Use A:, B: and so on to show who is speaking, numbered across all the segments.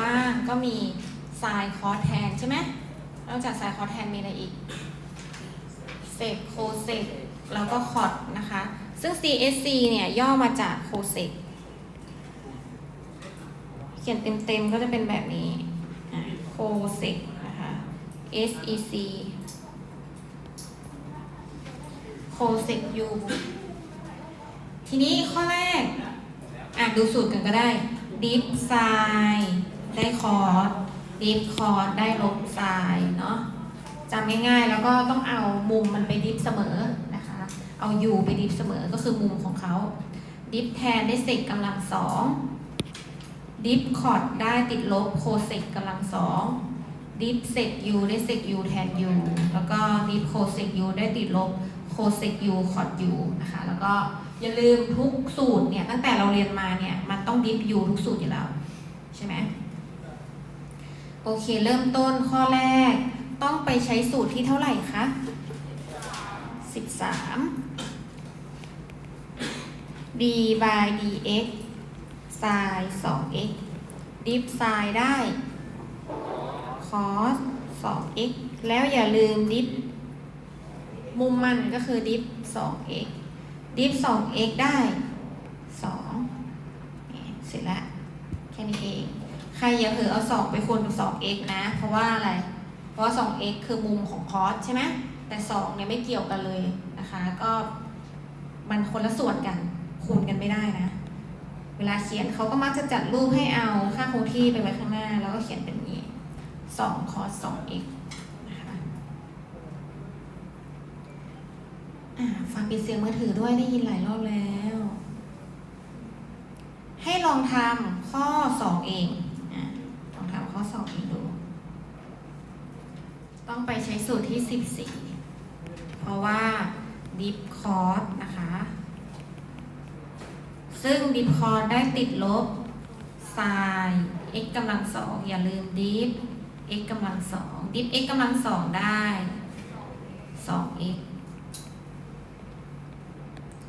A: บ้าง ก็มีไซน์คอแทนใช่ไหมนอกจากไซน์คอแทนมีอะไรอีกเซกโคเซกแล้วก็คอร์ดนะคะ ซึ่ง CSC เนี่ยย่อมาจากโคเซกเขียนเต็มๆก็จะเป็นแบบนี้โคเซกนะคะ SEC โคเซก U ทีนี้ข้อแรกอะดูสูตรกันก็ได้ดิฟไซ ได้คอร์สดิฟคอร์สได้ลบไซเนาะจำง่ายๆ แล้วก็ต้องเอามุมมันไปดิฟเสมอนะคะ เอา u ไปดิฟเสมอก็คือมุมของเขาดิฟแทนได้เซกกำลังสองดิฟคอร์ดได้ติดลบโคเซกกำลังสองดิฟเซก u ได้เซก u แทน u แล้วก็ดิฟโคเซก u ได้ติดลบโคเซก u คอร์ด u นะคะ แล้วก็อย่าลืมทุกสูตรเนี่ยตั้งแต่เราเรียนมาเนี่ยมันต้องดิฟ u ทุกสูตรอยู่แล้วใช่ไหม โอเค เริ่มต้นข้อแรก ต้องไปใช้สูตรที่เท่าไหร่คะ13 d by dx sin 2x dif sin ได้ cos 2x แล้วอย่าลืม dif มุมมันก็คือ dif 2x dif 2x ได้ 2 เสร็จแล้ว แค่นี้เอง รอย่าเผลอเอา 2 ไปคูณกับ 2x นะ เพราะว่าอะไร เพราะว่า 2x คือมุมของ cos ใช่ไหมแต่ 2 เนี่ยไม่เกี่ยวกันเลยนะคะ ก็มันคนละส่วนกัน คูณกันไม่ได้นะ เวลาเขียนเขาก็มักจะจัดรูปให้เอาค่าคงที่ไปไว้ข้างหน้า แล้วก็เขียนเป็นงนี้2 cos 2x นะคะอ่าฟังปิดเสียงมือถือด้วยได้ยินหลายรอบแล้ว ให้ลองทำข้อ 2 เองอะ ลองทำข้อ2เองดู ต้องไปใช้สูตรที่14เพราะว่า dip cos นะคะ ซึ่ง dip cos ได้ติดลบ sin x กำลังสองอย่าลืม dip x กำลังสอง dip x กำลังสองได้ 2x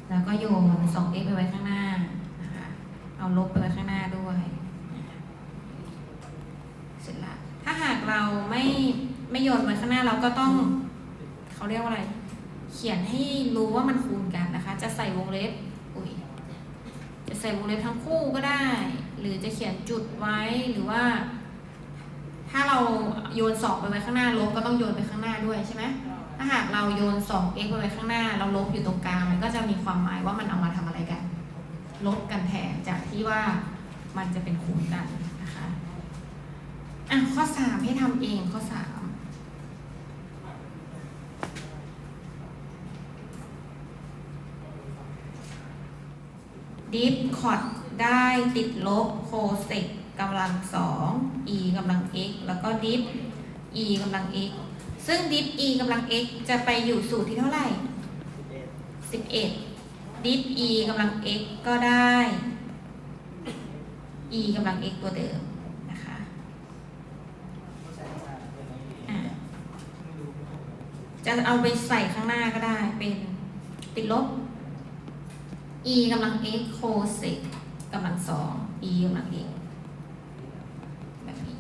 A: แล้วก็โยน 2x ไปไว้ข้างหน้านะคะเอาลบไปไว้ข้างหน้าด้วย เสร็จละ ถ้าหากเราไม่ไม่ โยนไว้ข้างหน้าเราก็ต้อง เขาเรียกว่าอะไร เขียนให้รู้ว่ามันคูณกันนะคะ จะใส่วงเล็บอุ้ยจะใส่วงเล็บทั้งคู่ก็ได้ หรือจะเขียนจุดไว้หรือว่า ถ้าเราโยนสองไปไว้ข้างหน้าลบก็ต้องโยนไปข้างหน้าด้วยใช่ไหมถ้าหากเราโยน 2x ไปไว้ข้างหน้า เราลบอยู่ตรงกลางมันก็จะมีความหมายว่ามันเอามาทำอะไรกัน ลบกันแทนจากที่ว่ามันจะเป็นคูณกันนะคะอะข้อ 3 ให้ทำเองข้อ 3 ดิฟคอร์ดได้ติดลบโคเซกกำลังสอง e กำลัง x แล้วก็ดิฟ e กำลัง x ซึ่งดิฟ e กำลัง x จะไปอยู่สูตรที่เท่าไหร่ 11 ดิฟ e กำลัง x ก็ได้ e กำลัง x ตัวเดิมนะคะอะจะเอาไปใส่ข้างหน้าก็ได้เป็นติดลบ e กำลัง x โคเซกกำลังสอง e กำลัง x แบบนี้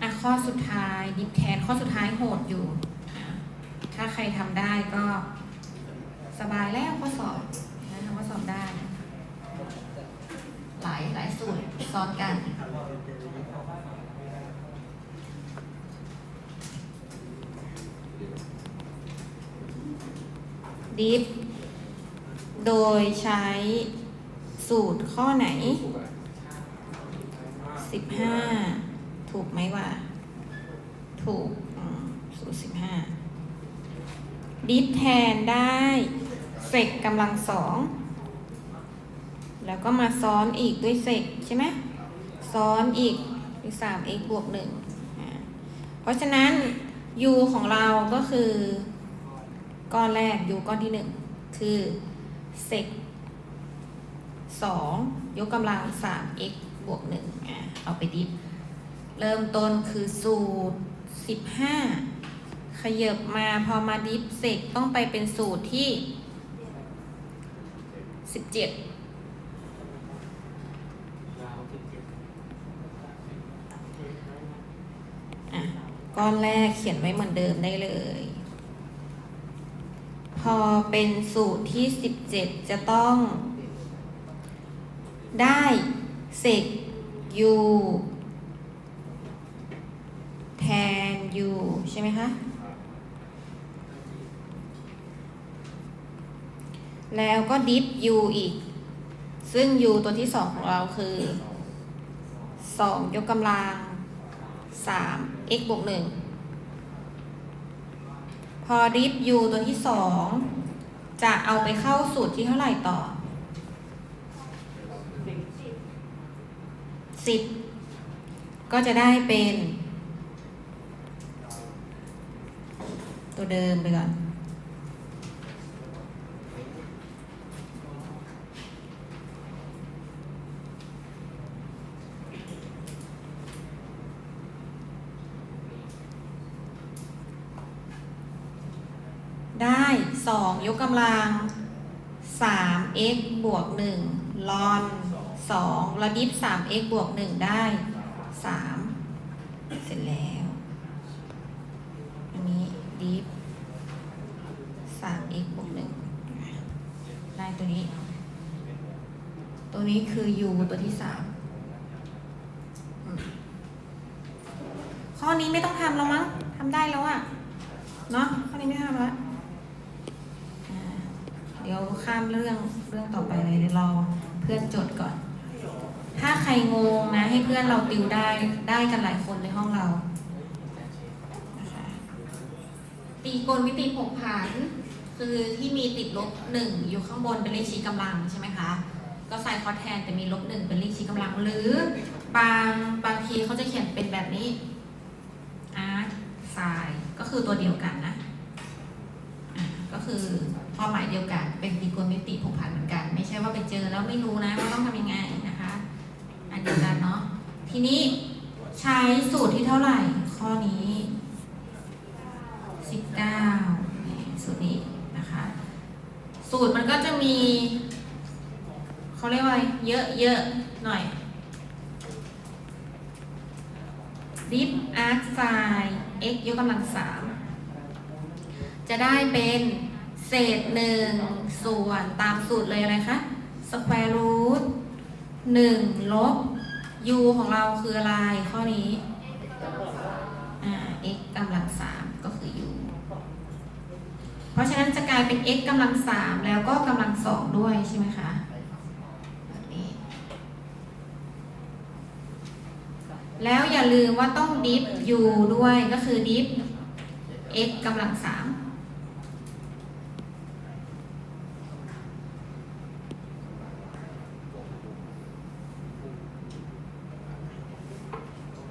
A: อะ ข้อสุดท้ายดิแทนข้อสุดท้ายโหดอยู่ ถ้าใครทำได้ก็สบายแล้วข้อสอบนะทำข้อสอบได้ หลายหลายสูตรซ้อนกัน ดิฟโดยใช้สูตรข้อไหน สิบห้า ถูกไหมวะ ถูก สูตรสิบห้า ดิฟแทนได้เซกกำลังสอง แล้วก็มาซ้อนอีกด้วยเซกใช่ไหม ซ้อนอีกด้วยสาม x บวกหนึ่ง เพราะฉะนั้น u ของเราก็คือ ก้อนแรกยูก้อนที่หนึ่งคือเศกสองยกกำลังสาม x บวกหนึ่งเอาไปดิฟเริ่มต้นคือสูตรสิบห้าขยับมาพอมาดิฟเศกต้องไปเป็นสูตรที่สิบเจ็ดก้อนแรกเขียนไว้เหมือนเดิมได้เลย พอเป็นสูตรที่ 17 จะต้องได้เศษ u แทน u ใช่ไหมคะ แล้วก็ดิฟ u อีก ซึ่ง u ตัวที่สองของเราคือ 2 ยกกำลัง 3 x บวก 1 พอริฟ u ตัวที่สองจะเอาไปเข้าสูตรที่เท่าไหร่ต่อสิบก็จะได้เป็น ตัวเดิมไปก่อน 2 ยกกำลัง 3x บวก 1 ลอน 2 แลดิฟ 3x บวก 1 ได้ 3 เสร็จแล้ว อันนี้ดิฟ 3x บวก 1 ได้ตัวนี้ ตัวนี้คือ u ตัวที่ 3 ข้อนี้ไม่ต้องทำแล้วมั้งทำได้แล้วอะเนาะข้อนี้ไม่ทำแล้ว เดี๋ยวข้ามเรื่องเรื่องต่อไปเลยเดี๋ยวรอเพื่อนจดก่อน ถ้าใครงงนะ ให้เพื่อนเราติวได้ได้กันหลายคนในห้องเรานะคะตีกลมิติผกผัน คือที่มีติดลบหนึ่งอยู่ข้างบนเป็นเลขชี้กำลังใช่ไหมคะก็ใส่คอแทนแต่มีลบหนึ่งเป็นเลขชี้กำลังหรือบางบางทีเขาจะเขียนเป็นแบบนี้อาร์ไซก็คือตัวเดียวกัน คือความหมายเดียวกัน เป็นตรีโกณมิติผูกพันเหมือนกัน ไม่ใช่ว่าไปเจอแล้วไม่รู้นะว่าต้องทำยังไงนะคะ อันเดียวกันเนาะทีนี้ใช้สูตรที่เท่าไหร่ ข้อนี้19นี่สูตรนี้นะคะ สูตรมันก็จะมีเขาเรียกว่าอะไรเยอะเยอะหน่อยดิฟอาร์ตไซ x ยกกำลังสามจะได้เป็น เศษหนึ่งส่วนตามสูตรเลยอะไรคะสแควร์รูทหนึ่งลบ u ของเราคืออะไรข้อนี้อ่า x กำลังสามก็คือ u เพราะฉะนั้นจะกลายเป็น x กำลังสามแล้วก็กำลังสองด้วยใช่ไหมคะแบบนี้แล้วอย่าลืมว่าต้องดิฟ u ด้วยก็คือดิฟ x กำลังสาม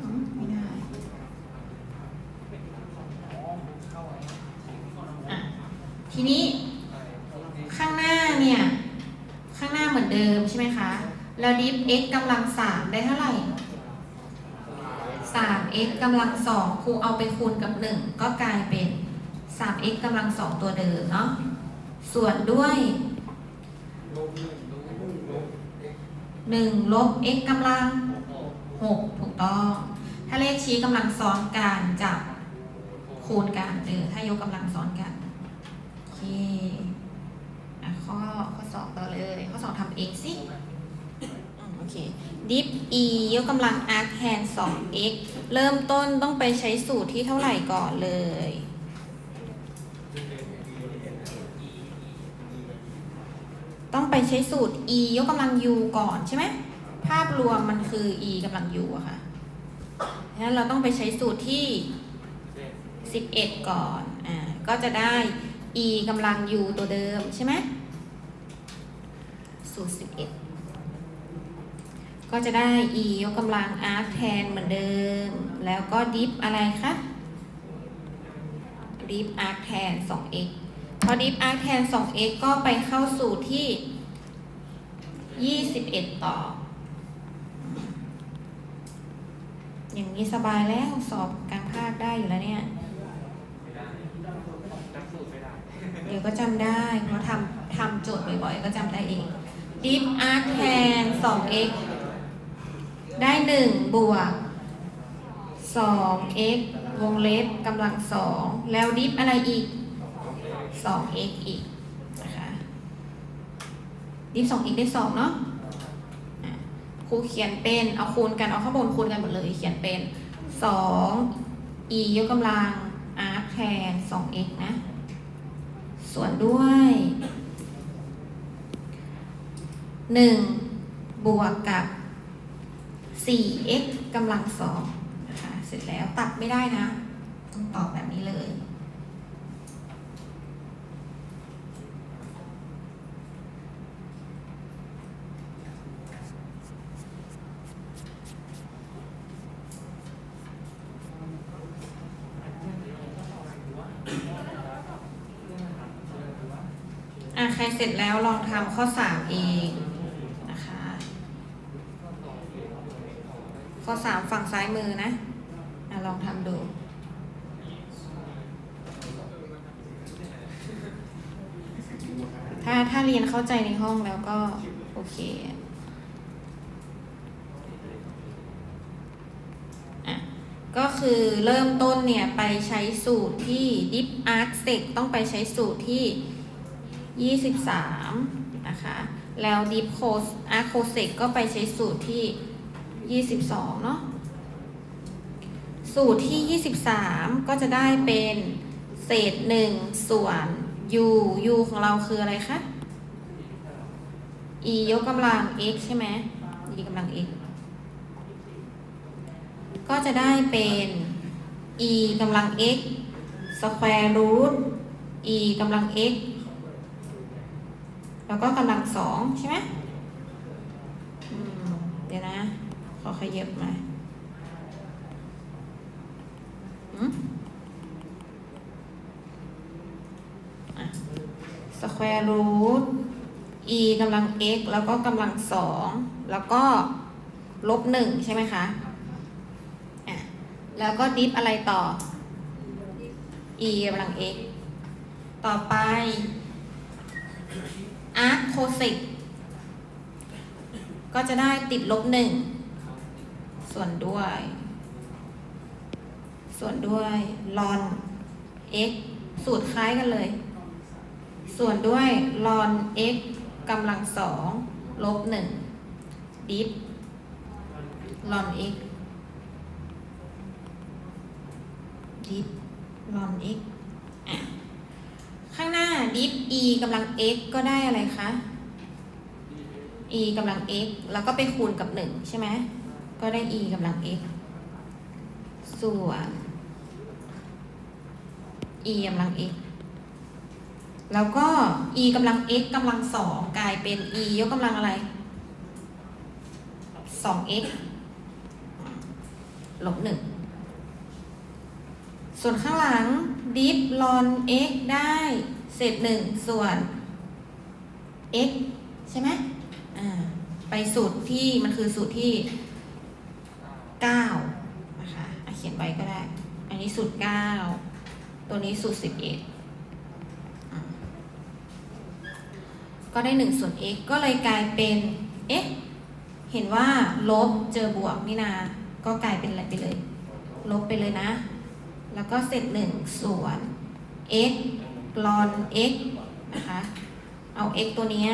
A: อืมไม่ได้อะทีนี้ข้างหน้าเนี่ย ข้างหน้าเหมือนเดิมใช่ไหมคะิฟ x กำลังสามได้เท่าไหร่สาม x กำลังสองครูเอาไปคูณกับหนึ่งก็กลายเป็นสาม x กำลังสองตัวเดิมเนาะส่วนด้วยหนึ่งลบ x กำลังหกถูกต้อง ถ้าเลขชี้กำลังซ้อนกันจะคูณกันเออถ้ายกกำลังซ้อนกันโอเคอะข้อข้อสอบต่อเลย ข้อสอบทำเองสิ เคดิฟ e ยกกำลัง arc tan 2 x เริ่มต้นต้องไปใช้สูตรที่เท่าไหร่ก่อนเลย ต้องไปใช้สูตร e ยกกำลัง u ก่อนใช่ไหม ภาพรวมมันคือ e กำลัง u อะค่ะฉะนั้นเราต้องไปใช้สูตรที่ 11 ก่อน อ่า ก็จะได้ e กำลัง u ตัวเดิมใช่ไหม สูตร 11 ก็จะได้ e ยกกำลัง arc tan เหมือนเดิม แล้วก็ diff อะไรคะ diff arc tan 2x พอ diff arc tan 2x ก็ไปเข้าสูตรที่ 21 ต่อ อย่างนี้สบายแล้วสอบกลารภาคได้อยู่แล้วเนี่ย เดี๋ยวก็จำได้ เพราะทำทำโจทย์บ่อยๆ ก็จำได้เอง deep arc tan 2x ได้1บวก 2x วงเล็บกำลังสองแล้วดิฟอะไรอีก 2x อีกนะคะดิฟ 2x ได้2เนาะครูเขียนเป็นเอาคูณกันเอาข้างบนคูณกันหมดเลยเขียนเป็น 2 e ยกกำลัง r แทน 2x นะ ส่วนด้วย 1 บวกกับ 4x กำลังสองนะคะเสร็จแล้วตัดไม่ได้นะ ต้องตอบแบบนี้เลย อะ ใครเสร็จแล้วลองทำข้อ 3 เองนะคะ ข้อ3ฝั่งซ้ายมือนะอะลองทำดู ถ้าถ้าเรียนเข้าใจในห้องแล้วก็ โอเคอะก็คือเริ่มต้นเนี่ยไปใช้สูตรที่ dip arc sec ต้องไปใช้สูตรที่ 23 นะคะ แล้ว dip cos arc cosec ก็ไปใช้สูตรที่ 22 เนาะสูตรที่ 23 ก็จะได้เป็นเศษ 1 ส่วน u u ของเราคืออะไรคะ e ยกกำลัง x ใช่ไหม e กำลัง x ก็จะได้เป็น e กำลัง x square root e กำลัง x แล้วก็กำลังสองใช่ไหมมเดี๋ยวนะ ขอขยับมาอืมอะ square กำลัง x แล้วก็กำลังสอง แล้วก็ลบหนึ่งใช่ไหมคะ อะ แล้วก็ดิฟอะไรต่อ e กำลัง x ต่อไป arc cosec ก็จะได้ติดลบหนึ่ง ส่วนด้วย ส่วนด้วย ln x สูตรคล้ายกันเลย ส่วนด้วย ln x กำลังสองลบหนึ่งดิฟ ln x ดิฟ ln x อะข้างหน้าดิฟ e กำลัง x ก็ได้อะไรคะ e กำลัง x แล้วก็ไปคูณกับ 1 ใช่ไหม ก็ได้ e กำลัง x ส่วน e กำลัง x แล้วก็ e กำลัง x กำลังสองกลายเป็น e ยกกำลังอะไร 2x ลบหนึ่ง ส่วนข้างหลังดิฟลอน x ได้เศษหนึ่งส่วน x ใช่ไหม อ่า ไปสูตรที่มันคือสูตรที่ 9นะคะเขียนไว้ก็ได้ อันนี้สูตร 9 ตัวนี้สูตร 11อะก็ได้ 1 ส่วน x ก็เลยกลายเป็น เอ๊ะ เห็นว่าลบเจอบวกนี่นา ก็กลายเป็นอะไรไปเลย ลบไปเลยนะ แล้วก็เศษหนึ่งส่วน x ลอน x นะคะ เอา x ตัวนี้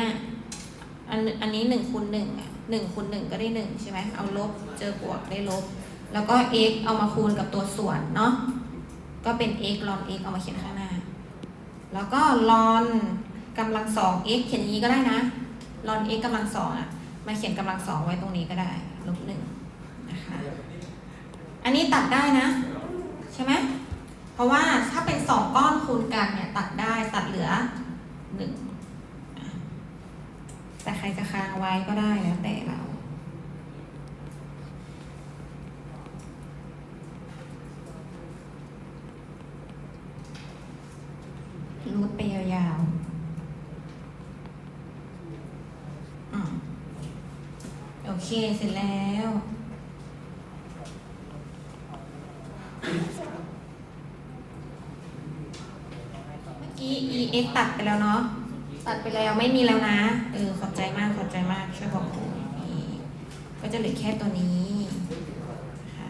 A: อันอันนี้หนึ่งคูณหนึ่งอะ หนึ่งคูณหนึ่งก็ได้หนึ่งใช่ไหมเอาลบเจอบวกได้ลบ แล้วก็ x เอามาคูณกับตัวส่วนเนาะก็เป็น x ลอน x เอามาเขียนข้างหน้า แล้วก็ลอนกำลังสอง x เขียนอย่างนี้ก็ได้นะลอน x กำลังสองอะมาเขียนกำลังสองไว้ตรงนี้ก็ได้ลบหนึ่งนะคะอันนี้ตัดได้นะ ใช่ไหมเพราะว่าถ้าเป็นสองก้อนคูณกันเนี่ยตัดได้ตัดเหลือหนึ่ง แต่ใครจะค้างไว้ก็ได้แล้วแต่เรา รูดไปยาวๆอืมโอเค เสร็จแล้วเมื่อกี้ ex ตัดไปแล้วเนาะ ตัดไปแล้วไม่มีแล้วนะ เออขอบใจมากขอบใจมากช่วยบอกครูนี่ก็จะเหลือแค่ตัวนี้ค่ะ